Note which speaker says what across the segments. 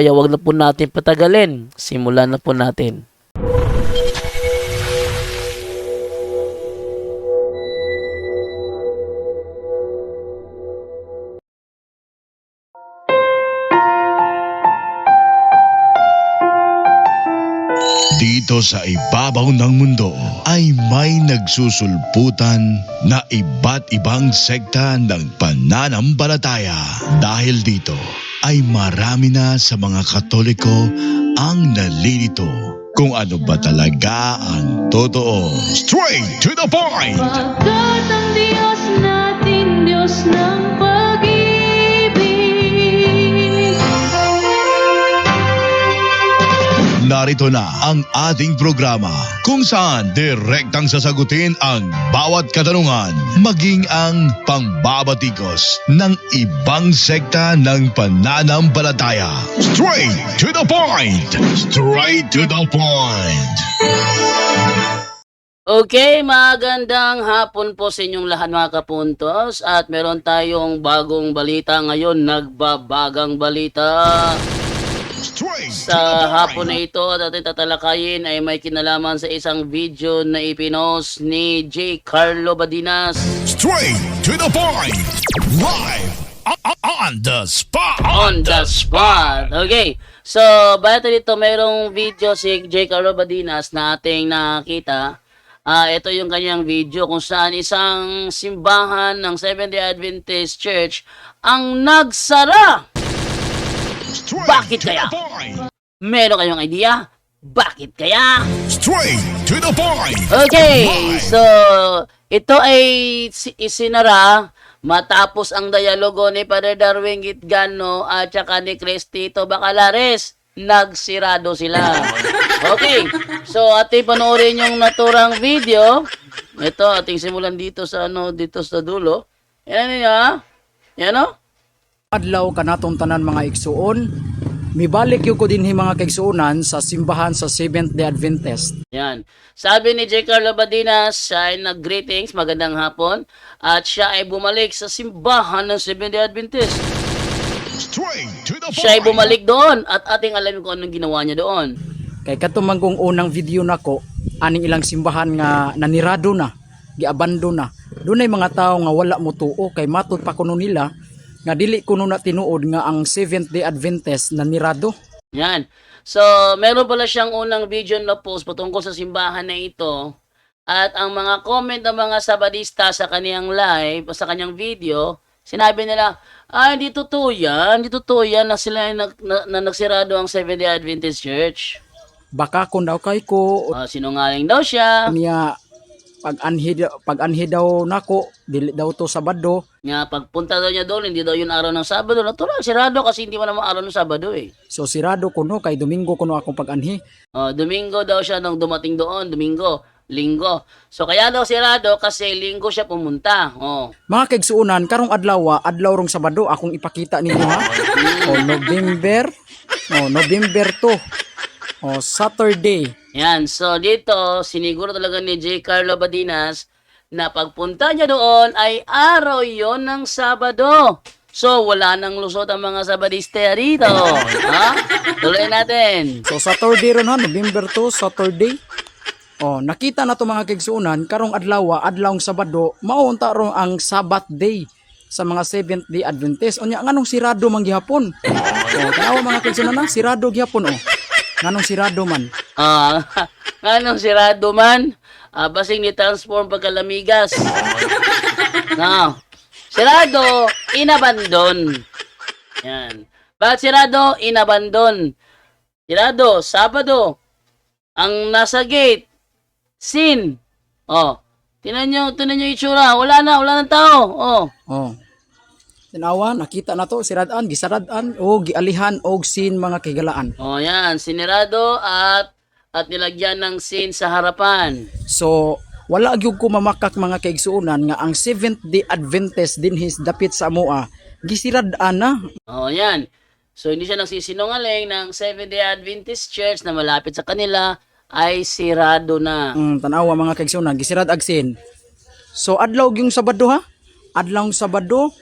Speaker 1: kaya wag na po natin patagalin. Simulan na po natin.
Speaker 2: Dito sa ibabaw ng mundo ay may nagsusulputan na iba't ibang sekta ng pananampalataya. Dahil dito ay marami na sa mga katoliko ang nalilito kung ano ba talaga ang totoo. Straight to the point!
Speaker 3: Pagkat ang Diyos natin, Diyos ng
Speaker 2: Narito na ang ating programa kung saan direktang sasagutin ang bawat katanungan maging ang pangbabatikos ng ibang sekta ng pananampalataya. Straight to the point! Straight to the point!
Speaker 1: Okay, magandang hapon po sa inyong lahat mga kapuntos at meron tayong bagong balita ngayon, nagbabagang balita. Sa hapon na ito at ating tatalakayin ay may kinalaman sa isang video na ipinost ni J. Carlo Badinas
Speaker 2: Straight to the point! Live on the spot!
Speaker 1: on the spot. Okay, so bata dito mayroong video si J. Carlo Badinas na ating nakita. Ah, ito yung kanyang video kung saan isang simbahan ng Seventh-day Adventist Church ang nagsara. Bakit kaya? Meron kayong idea? Bakit kaya?
Speaker 2: Straight to the point!
Speaker 1: Okay, so ito ay si- isinara matapos ang dialogo ni Father Darwin Gitgano at saka ni Cristito Bacalares. Nagsirado sila. Okay, so ating panoorin yung naturang video. Ito, ating simulan dito sa ano, dito sa dulo. Yan niya. Yan o.
Speaker 4: adlaw kanatong tanan mga igsuon mibalik yung ko din mga kaigsuonan sa simbahan sa Seventh Day Adventist
Speaker 1: Yan. Sabi ni J. Carlo Badinas, siya ay nag-greetings, magandang hapon, at siya ay bumalik sa simbahan ng Seventh-day Adventist. Siya ay bumalik doon at ating alamin kung anong ginawa niya doon.
Speaker 4: kay katumang kong unang video nako aning ilang simbahan nga nanirado na giabando na dunay mga tao nga wala mo tuo kay matud pa kuno nila nga dili kuno na tinuod nga ang Seventh Day Adventist nanirado
Speaker 1: Yan. So, meron pala siyang unang video na post patungkol sa simbahan na ito. At ang mga comment ng mga sabadista sa kaniyang live o sa kanyang video, sinabi nila, ah, hindi totoo yan, hindi totoo yan na sila ay nag, na, na nagsirado ang Seventh-day Adventist Church.
Speaker 4: baka kun daw kay ko
Speaker 1: Ah, sinungaling daw siya.
Speaker 4: niya pag anhi pag anhi daw nako dili daw to sabado
Speaker 1: Nga, pagpunta daw niya doon, hindi daw yun araw ng Sabado. Natural, sirado kasi hindi mo naman araw ng Sabado eh.
Speaker 4: So sirado kuno kay Domingo kuno akong pag-anhi.
Speaker 1: Oh, Domingo daw siya nung dumating doon, Domingo, Linggo. So kaya daw sirado kasi Linggo siya pumunta. Oh.
Speaker 4: Mga kaigsuunan, karong adlaw, adlaw rong Sabado akong ipakita ninyo ha. o November, o November 2. O Saturday.
Speaker 1: Yan, so dito, siniguro talaga ni J. Carlo Badinas na pagpunta niya doon ay araw yon ng Sabado. So, wala nang lusot ang mga Sabadista rito. ha? Tuloy natin.
Speaker 4: So Saturday ron ha, November 2, Saturday. O nakita na to mga kaigsuunan, karong adlaw, adlawng Sabado, maunta ro ang Sabbath day sa mga Seventh Day Adventist. O nya nganong sirado man gihapon. O tanawa mga kaigsuunan na, sirado gihapon o. Nganong sirado man.
Speaker 1: Ah, anong sirado man? Ah, basing ni transform pagkalamigas. no. Sirado, inabandon. Yan. Bakit sirado? Inabandon. Sirado, Sabado. Ang nasa gate, sin. Oh, tinan nyo, tinan nyo itsura. Wala na, wala nang tao. Oh,
Speaker 4: Oh. Tinawa, nakita na to, siradaan, gisaradan, o gialihan, o sin mga kigalaan.
Speaker 1: oh yan, sinirado at at nilagyan ng sin sa harapan.
Speaker 4: So, wala gyud ko mamakak mga kaigsuonan nga ang Seventh Day Adventist din his dapit sa amoa gisirad-an na.
Speaker 1: Oh, yan. So, hindi siya nagsisinungaling ng Seventh-day Adventist Church na malapit sa kanila ay sirado na.
Speaker 4: Mm, tanawa mga kaigsuonan gisirad agsin. So adlaw yung Sabado ha? Adlaw Sabado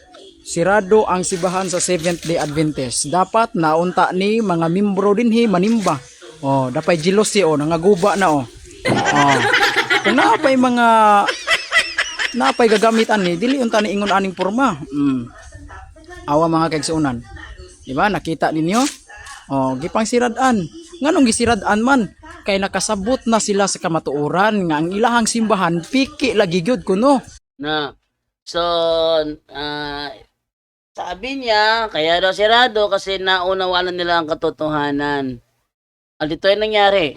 Speaker 4: sirado ang sibahan sa Seventh Day Adventist. Dapat naunta ni mga membro dinhi manimba. Oh, dapay jealousy oh, nangaguba na oh. Oh. Kung naapay mga naapay gagamitan ni dili unta ni ingon aning porma. Mm. Awa mga kaigsuonan. Di ba? Nakita ninyo? Oh, gipang siradan. Nganong gisiradan man? Kay nakasabot na sila sa kamatuoran nga ang ilahang simbahan piki lagi gyud kuno.
Speaker 1: Na. So, ah, sabi niya, kaya daw sirado kasi naunawalan nila ang katotohanan. At ito ay nangyari.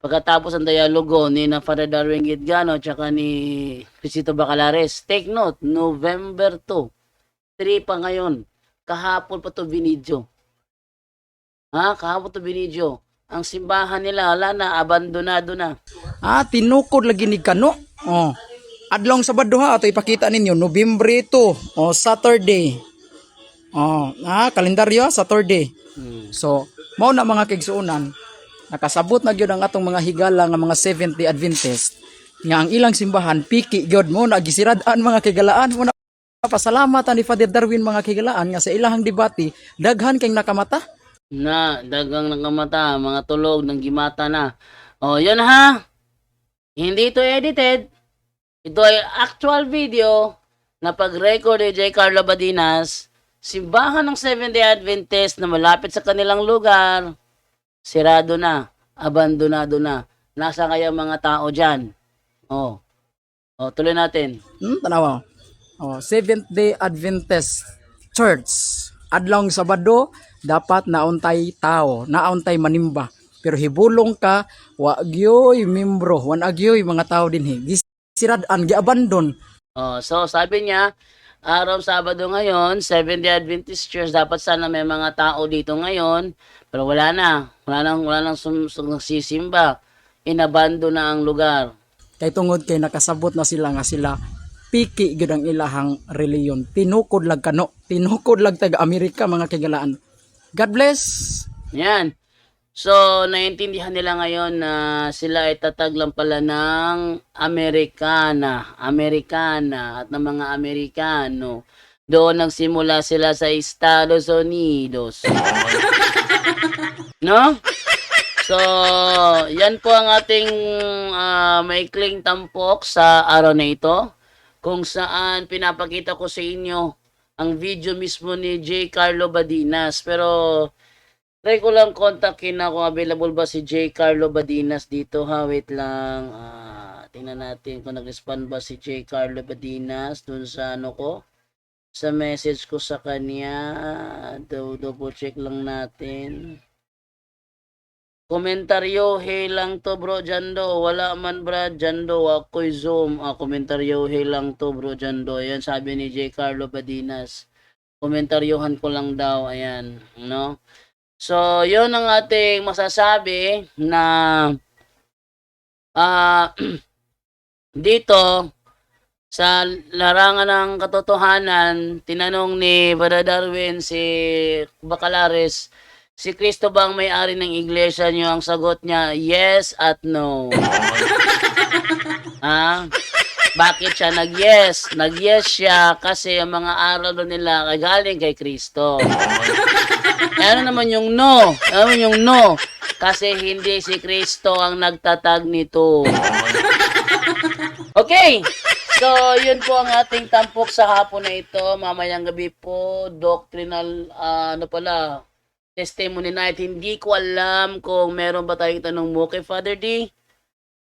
Speaker 1: Pagkatapos ang dialogo ni na Father Darwin Gitgano tsaka ni Crisito Bacalares. Take note, November 2. 3 pa ngayon. Kahapon pa to binidyo. Ha? Kahapon to binidyo. Ang simbahan nila, wala na, abandonado na.
Speaker 4: Ah, tinukod lagi ni kano. Oh. Adlong Sabado ha ato ipakita ninyo November 2 o Saturday. Oh, ah, kalendaryo Saturday.
Speaker 1: Hmm.
Speaker 4: So, mao na mga kigsuonan, nakasabot na gyud ang atong mga higala nga mga Seventh Day Adventist nga ang ilang simbahan piki gyud mo na gisirad-an mga kigalaan mo na pasalamat ni Father Darwin mga kigalaan nga sa ilahang debate daghan kay nakamata.
Speaker 1: na dagang nakamata, mga tulog ng gimata na. O, yun ha. Hindi ito edited. Ito ay actual video na pag-record ni J. Carlo Badinas, simbahan ng Seventh Day Adventist na malapit sa kanilang lugar, sirado na, abandonado na. Nasa kaya mga tao dyan? O, o tuloy natin.
Speaker 4: Hmm, tanawa. Oh, Seventh Day Adventist Church. Adlaw Sabado, dapat nauntay tao, nauntay manimba. Pero hibulong ka, wa gyoy membro, wan agyoy mga tao dinhi. Gisirad-an, giabandon.
Speaker 1: Oh, so sabi niya, araw Sabado ngayon, Seventh Day Adventist Church, dapat sana may mga tao dito ngayon, pero wala na. Wala nang wala nang sum, sum, nagsisimba. Inabando na ang lugar.
Speaker 4: Kay tungod kay nakasabot na sila nga sila piki gyud ang ilahang reliyon. Tinukod lag kano, tinukod lag taga Amerika mga kigalaan. God bless.
Speaker 1: Yan. So, naiintindihan nila ngayon na sila ay tatag lang pala ng Amerikana, Amerikana at ng mga Amerikano. Doon nagsimula sila sa Estados Unidos. no? So, yan po ang ating ah, maikling tampok sa araw na ito kung saan pinapakita ko sa inyo ang video mismo ni J. Carlo Badinas. Pero, lang kontakin kung available ba si J. Carlo Badinas dito ha. Wait lang. Ah, tingnan natin kung nag-respond ba si J. Carlo Badinas dun sa ano ko. Sa message ko sa kanya. Do, double check lang natin. Komentaryo, hey lang to bro Jando. Wala man bro Jando. Ako'y Zoom. Ah, komentaryo, hey lang to bro Jando. Ayan sabi ni J. Carlo Badinas. Komentaryohan ko lang daw. Ayan. No? So, yun ang ating masasabi na ah dito sa larangan ng katotohanan, tinanong ni Brother Darwin si Bacalares, si Kristo ba ang may-ari ng iglesia niyo? Ang sagot niya, yes at no. ah, bakit siya nag-yes? Nag-yes siya kasi ang mga aral doon nila ay galing kay Kristo. Ano naman yung no? Ano naman yung no? Kasi hindi si Kristo ang nagtatag nito. Okay. So, yun po ang ating tampok sa hapon na ito. Mamayang gabi po, doctrinal, ah, ano pala, testimony night. Hindi ko alam kung meron ba tayong tanong mo kay Father D.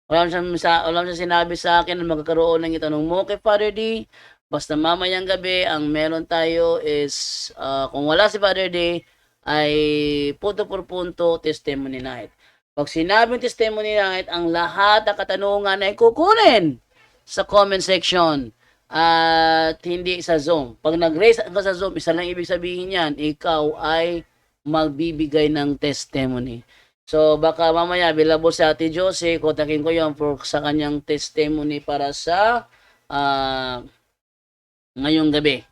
Speaker 1: Wala siyang, sa, wala siyang sinabi sa akin na magkakaroon ng itanong mo kay Father D. Basta mamayang gabi, ang meron tayo is, ah, kung wala si Father D, ay punto por punto testimony night. Pag sinabing testimony night, ang lahat ng katanungan ay kukunin sa comment section at hindi sa Zoom. Pag nag-raise ka sa Zoom, isa lang ibig sabihin yan, ikaw ay magbibigay ng testimony. So, baka mamaya, available sa Ate Josie, kontakin ko yan for sa kanyang testimony para sa ah, ngayong gabi.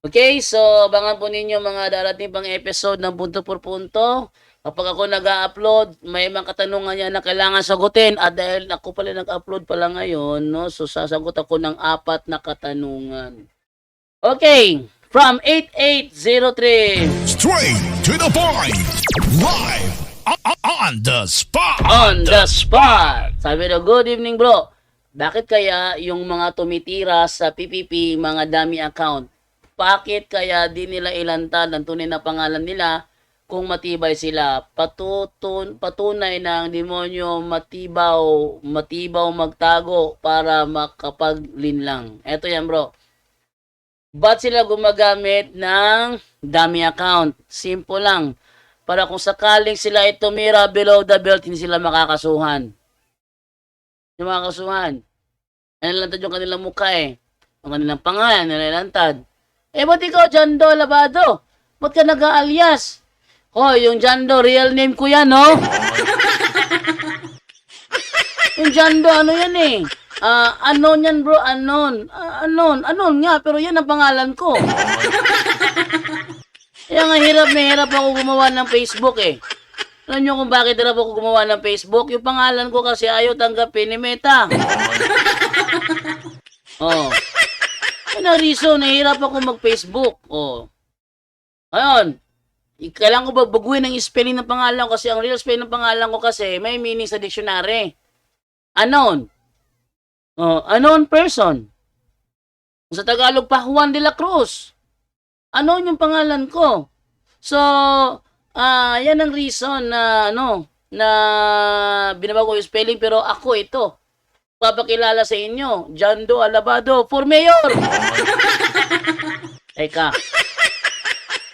Speaker 1: Okay, so abangan po ninyo mga darating pang episode ng punto por punto. Kapag ako nag-upload, may mga katanungan yan na kailangan sagutin. At dahil ako pala nag-upload pala ngayon, no, so sasagot ako ng apat na katanungan. Okay, from 8803
Speaker 2: Straight to the point. Live on the spot.
Speaker 1: on the spot. Sabi na, good evening bro. Bakit kaya yung mga tumitira sa PPP, mga dummy account, bakit kaya di nila ilantad ang tunay na pangalan nila kung matibay sila? Patutun, patunay ng demonyo matibaw, matibaw magtago para makapaglinlang. Eto yan bro. Ba't sila gumagamit ng dummy account? Simple lang para kung sakaling sila ay tumira below the belt, hindi sila makakasuhan. Hindi makakasuhan. Nilalantad yung kanilang mukha eh. Ang kanilang pangalan, nilalantad. Eh, ba't ikaw, Jando Labado? Ba't ka nag-alias? Hoy, yung Jando, real name ko yan, no? yung Jando, ano yan eh? Ah, anon yan bro, anon. Ah, anon, anon nga, pero yan ang pangalan ko. Kaya nga hirap na hirap ako gumawa ng Facebook eh. Alam nyo kung bakit hirap ako gumawa ng Facebook? Yung pangalan ko kasi ayaw tanggapin ni Meta. oh. Yun ang reason, nahirap ako mag-Facebook. Oh. Ayun. Kailangan ko ba baguhin ang spelling ng pangalan ko kasi ang real spelling ng pangalan ko kasi may meaning sa dictionary. Unknown. Oh, unknown person. Sa Tagalog pa, Juan de la Cruz ano yung pangalan ko. So, ah yan ang reason na ano na binabago yung spelling pero ako ito. Papakilala sa inyo, Jando Alabado for mayor. Teka.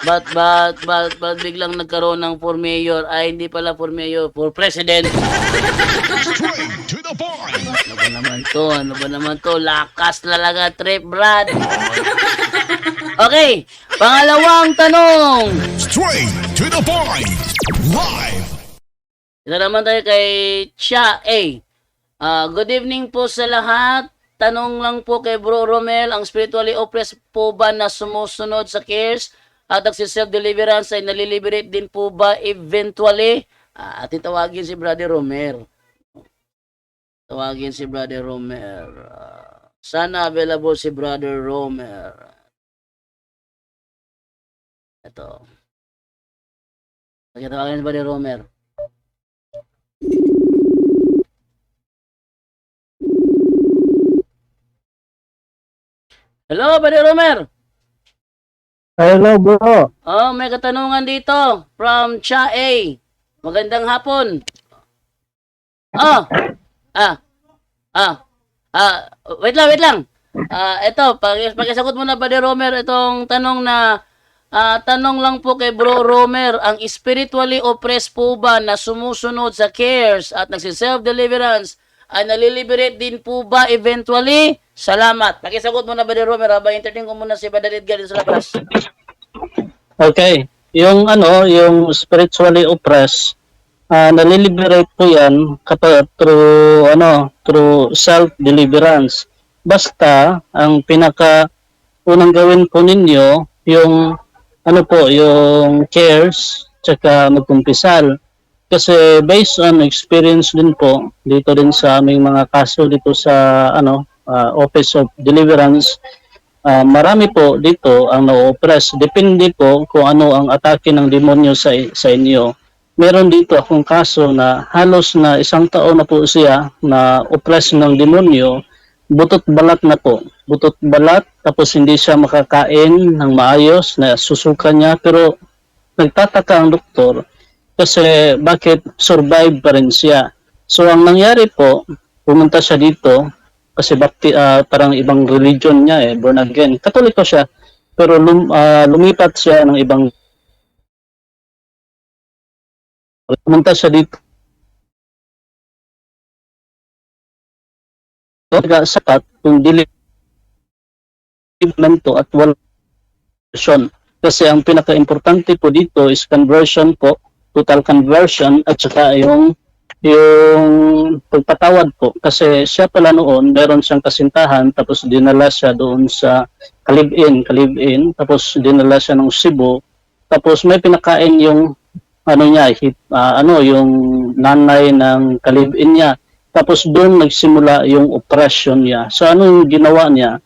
Speaker 1: Ba't, ba't, ba't, ba't biglang nagkaroon ng for mayor? Ay, hindi pala for mayor, for president.
Speaker 2: Straight to the point.
Speaker 1: Ano ba naman to? Ano ba naman to? Lakas talaga, trip, Brad. Okay, pangalawang tanong.
Speaker 2: Straight to the point. Live
Speaker 1: Ito naman tayo kay Chia A. Ah, good evening po sa lahat. Tanong lang po kay Bro Romel, ang spiritually oppressed po ba na sumusunod sa cares at self-deliverance ay naliliberate din po ba eventually? Ah, atin tawagin si Brother Romer. Tawagin si Brother Romer. Ah, sana available si Brother Romer. Ito. Pagkatawagin si Brother Romer. Hello, Brother Romer.
Speaker 5: Hello bro.
Speaker 1: Oh, may katanungan dito from Cha A. Magandang hapon. Oh. Ah. Ah. Ah, wait lang, wait lang. Ah, ito, pag pakisagot mo na ba ni Romer itong tanong na ah, tanong lang po kay Bro Romer, ang spiritually oppressed po ba na sumusunod sa cares at nagsi-self-deliverance ay naliliberate din po ba eventually? Salamat. Pakisagot mo na ba ni Romer habang entertain ko muna si Brother Edgar sa labas.
Speaker 5: Okay. Yung ano, yung spiritually oppressed, ah naliliberate po yan kapag through ano, through self-deliverance. Basta ang pinaka unang gawin po ninyo yung ano po, yung cares tsaka magkumpisal. Kasi based on experience din po dito din sa aming mga kaso dito sa ano ah, Office of Deliverance Ah, marami po dito ang na-oppress. Depende po kung ano ang atake ng demonyo sa, sa inyo. Meron dito akong kaso na halos na isang taon na po siya na oppress ng demonyo. Butot balat na po. Butot balat tapos hindi siya makakain ng maayos na susuka niya pero nagtataka ang doktor kasi bakit survive pa rin siya. So ang nangyari po, pumunta siya dito kasi bapti, ah, parang ibang religion niya eh, born again. Katoliko siya, pero lum, ah, lumipat siya ng ibang pumunta siya dito talaga sapat kung dili to at wala conversion. Kasi ang pinaka-importante po dito is conversion po, total conversion at saka yung yung pagpatawad po. Kasi siya pala noon meron siyang kasintahan tapos dinala siya doon sa Kalibin, Kalibin tapos dinala siya ng Cebu. Tapos may pinakain yung ano niya hit, ah, ano yung nanay ng Kalibin niya tapos doon nagsimula yung oppression niya. So ano yung ginawa niya?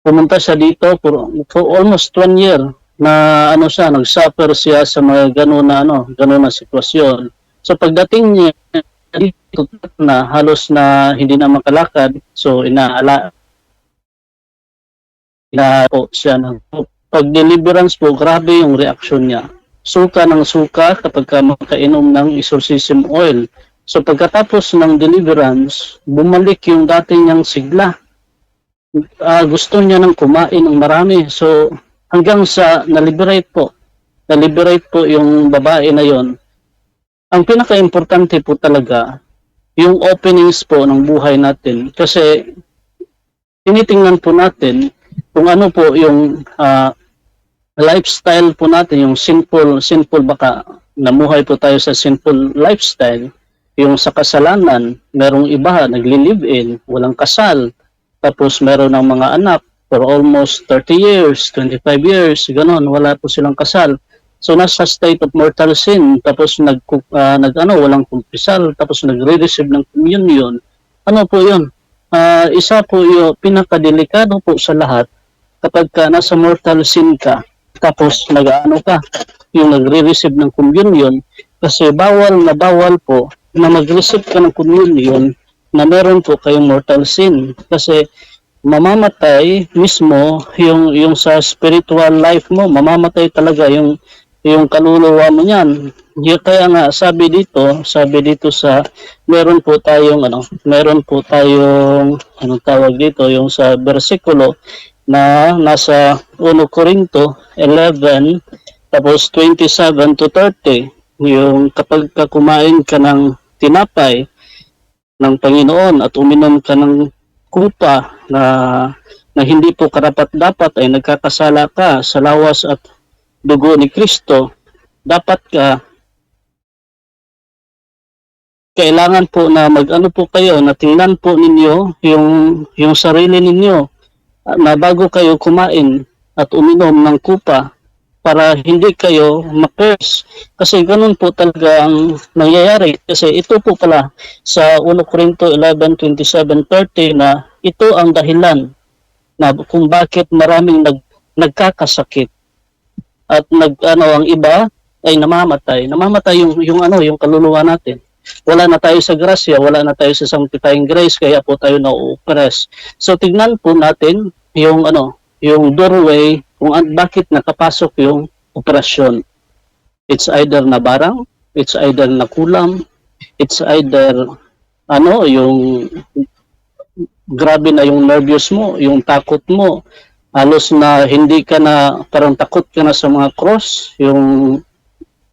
Speaker 5: Pumunta siya dito for, for almost one year na ano siya nag-suffer siya sa mga ganun na ano ganun na sitwasyon. So pagdating niya dito na halos na hindi na makalakad so inaala na po siya ng pag deliverance po grabe yung reaction niya. Suka ng suka kapag ka makainom ng exorcism oil so pagkatapos ng deliverance bumalik yung dati niyang sigla. Ah, gusto niya nang kumain ng marami. So hanggang sa na-liberate po na-liberate po yung babae na yon. Ang pinaka-importante po talaga yung openings po ng buhay natin. Kasi tinitingnan po natin kung ano po yung ah, lifestyle po natin yung sinful sinful baka namuhay po tayo sa sinful lifestyle yung sa kasalanan merong iba nagli-live-in walang kasal tapos meron ng mga anak for almost 30 years 25 years ganon wala po silang kasal So nasa state of mortal sin tapos nag ah, nag ano walang kumpisal tapos nagre-receive ng communion. Ano po 'yun? Ah, isa po 'yung pinakadelikado po sa lahat kapag ka nasa mortal sin ka tapos nag-ano ka yung nagre-receive ng communion kasi bawal na bawal po na mag-receive ka ng communion na meron po kayong mortal sin kasi mamamatay mismo yung yung sa spiritual life mo mamamatay talaga yung yung kaluluwa mo niyan. Kaya nga sabi dito, sabi dito sa meron po tayong ano, meron po tayong anong tawag dito, yung sa bersikulo na nasa 1 Corinto 11 tapos 27 to 30 yung kapag ka kumain ka ng tinapay ng Panginoon at uminom ka ng kupa na na hindi po karapat dapat ay nagkakasala ka sa lawas at dugo ni Kristo, dapat ka kailangan po na mag-ano po kayo, na tingnan po ninyo yung, yung sarili ninyo na bago kayo kumain at uminom ng kupa para hindi kayo ma-curse. Kasi ganun po talaga ang nangyayari. Kasi ito po pala sa 1 Corinto 11, 27, 30 na ito ang dahilan na kung bakit maraming nag, nagkakasakit at nag ano ang iba ay namamatay. Namamatay yung yung ano yung kaluluwa natin. Wala na tayo sa grasya, wala na tayo sa sanctifying grace kaya po tayo na-oppress. So tignan po natin yung ano, yung doorway kung an- bakit nakapasok yung operasyon. It's either na barang, it's either na kulam, it's either ano yung grabe na yung nervous mo, yung takot mo, halos na hindi ka na parang takot ka na sa mga cross, yung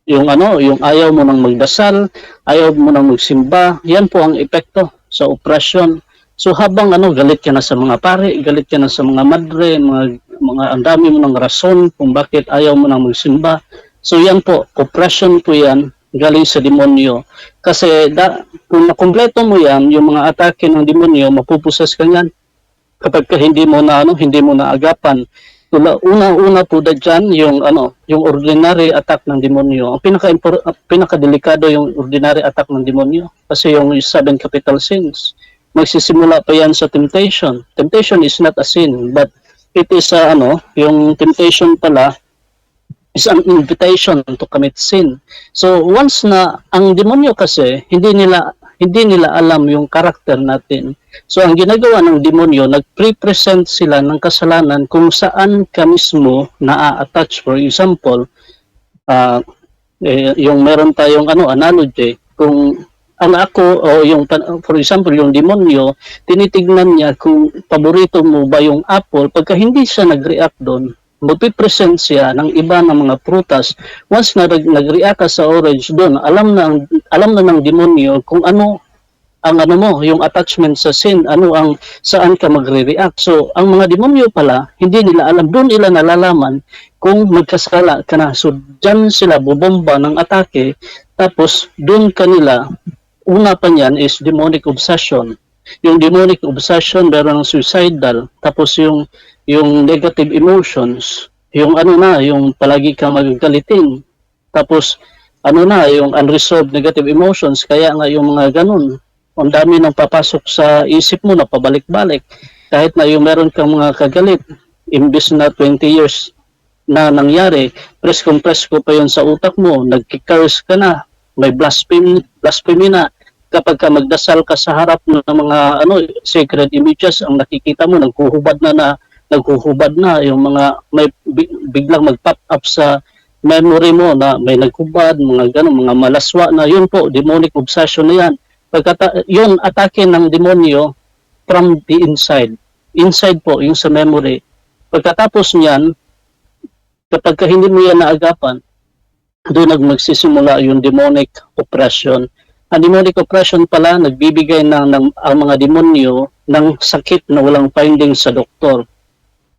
Speaker 5: yung ano, yung ayaw mo nang magdasal, ayaw mo nang magsimba, yan po ang epekto sa operasyon. So habang ano, galit ka na sa mga pare, galit ka na sa mga madre, mga, mga ang dami mo ng rason kung bakit ayaw mo nang magsimba. So yan po, oppression po yan, galing sa demonyo. Kasi da, kung nakumpleto mo yan, yung mga atake ng demonyo, mapupusas ka yan kapag ka hindi mo na ano, hindi mo na agapan. Una-una po da dyan, yung ano, yung ordinary attack ng demonyo. Ang pinaka pinakadelikado yung ordinary attack ng demonyo kasi yung seven capital sins. Magsisimula pa yan sa temptation. Temptation is not a sin, but it is a, ano, yung temptation pala is an invitation to commit sin. So once na ang demonyo kasi hindi nila hindi nila alam yung karakter natin. So ang ginagawa ng demonyo, nag-pre-present sila ng kasalanan kung saan ka mismo na-attach. For example, ah, eh, yung meron tayong ano analogy, kung ang ako o yung for example yung demonyo, tinitignan niya kung paborito mo ba yung apple, pagka hindi siya nag-react doon, magpipresent siya ng iba ng mga prutas. Once na nag- nag-react ka sa orange doon, alam na alam na ng demonyo kung ano ang ano mo, yung attachment sa sin, ano ang saan ka magre-react. So, ang mga demonyo pala, hindi nila alam, doon nila nalalaman kung magkasala ka na. So, dyan sila bubomba ng atake, tapos doon kanila, una pa niyan is demonic obsession. Yung demonic obsession, meron ng suicidal, tapos yung yung negative emotions, yung ano na, yung palagi kang magagalitin, tapos ano na, yung unresolved negative emotions, kaya nga yung mga ganun, ang dami nang papasok sa isip mo na pabalik-balik. Kahit na yung meron kang mga kagalit, imbis na 20 years na nangyari, press-compress ko pa yun sa utak mo, nagkikurse ka na, may blasphemy, blasphemy na, kapag ka magdasal ka sa harap ng mga ano sacred images, ang nakikita mo, naghuhubad na na, naghuhubad na, yung mga may bi- biglang mag-pop up sa memory mo na may naghubad, mga ganun, mga malaswa na, yun po, demonic obsession na yan. Pagkata, yun, atake ng demonyo from the inside. Inside po, yung sa memory. Pagkatapos niyan, kapag ka hindi mo yan naagapan, doon nag yung demonic oppression. Ang demonic oppression pala, nagbibigay ng, ng ang mga demonyo ng sakit na walang finding sa doktor.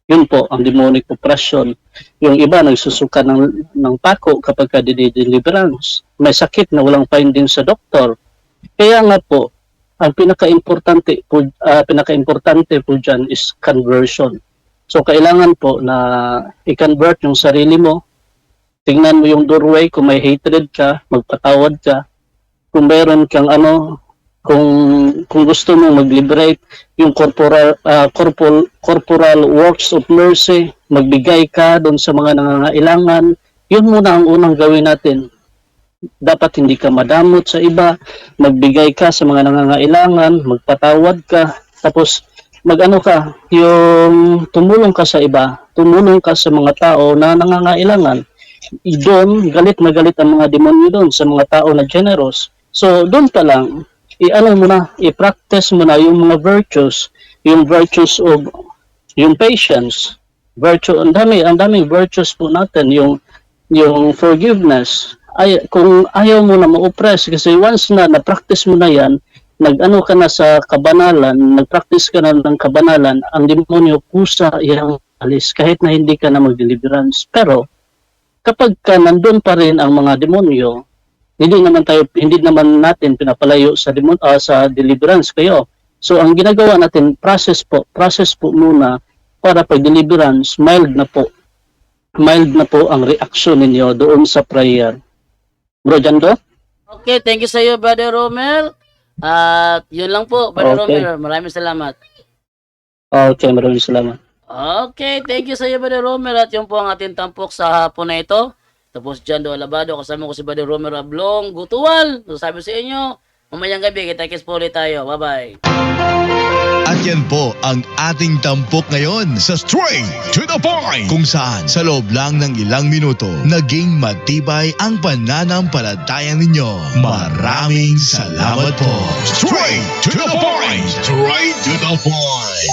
Speaker 5: Yun po, ang demonic oppression. Yung iba nagsusuka ng, ng pako kapag ka deliverance. May sakit na walang finding sa doktor. Kaya nga po, ang pinaka-importante po, ah, pinaka-importante po dyan is conversion. So kailangan po na i-convert yung sarili mo. Tingnan mo yung doorway kung may hatred ka, magpatawad ka. Kung meron kang ano, kung kung gusto mo mag-liberate yung corporal ah, corporal corporal works of mercy, magbigay ka doon sa mga nangangailangan, yun muna ang unang gawin natin dapat hindi ka madamot sa iba, magbigay ka sa mga nangangailangan, magpatawad ka, tapos magano ka, yung tumulong ka sa iba, tumulong ka sa mga tao na nangangailangan. Doon, galit na galit ang mga demonyo doon sa mga tao na generous. So, doon pa lang, i-ano mo na, i-practice mo na yung mga virtues, yung virtues of, yung patience, virtue, ang dami, ang daming virtues po natin, yung, yung forgiveness, ay, kung ayaw mo na ma-oppress, kasi once na na-practice mo na yan, nag-ano ka na sa kabanalan, nag-practice ka na ng kabanalan, ang demonyo kusa iyang alis, kahit na hindi ka na mag-deliverance. Pero, kapag ka nandun pa rin ang mga demonyo, hindi naman tayo hindi naman natin pinapalayo sa demon ah, sa deliverance kayo. So ang ginagawa natin process po, process po muna para pag deliverance mild na po. Mild na po ang reaction ninyo doon sa prayer. Bro Jando?
Speaker 1: Okay, thank you sa iyo, Brother Romel. At yun lang po, Brother
Speaker 5: Okay.
Speaker 1: Romel. Maraming salamat.
Speaker 5: Okay, maraming salamat.
Speaker 1: Okay, thank you sa iyo, Brother Romel. At yun po ang ating tampok sa hapon na ito. Tapos dyan do Alabado, kasama ko si Brother Romel Ablong, Gutuwal. Sabi sa inyo, mamayang gabi, kita kiss po ulit tayo. Bye-bye.
Speaker 2: At yan po ang ating tampok ngayon sa Straight to the Point kung saan sa loob lang ng ilang minuto naging matibay ang pananampalataya ninyo. Maraming salamat po. Straight to the Point! Straight to the Point!